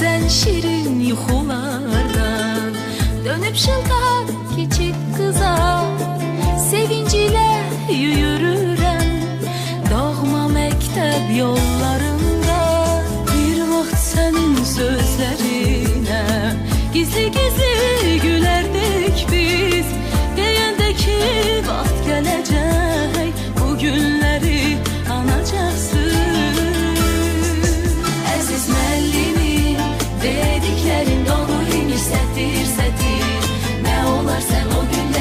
Sen şirin yuhulara Dönüp şılkan küçük kıza Sevinciyle yürürem Doğma mektep yollarında. Bir vaxt senin sözlerine Gizli gizli gülerdik biz. Deyende ki vaxt gelecek Bugün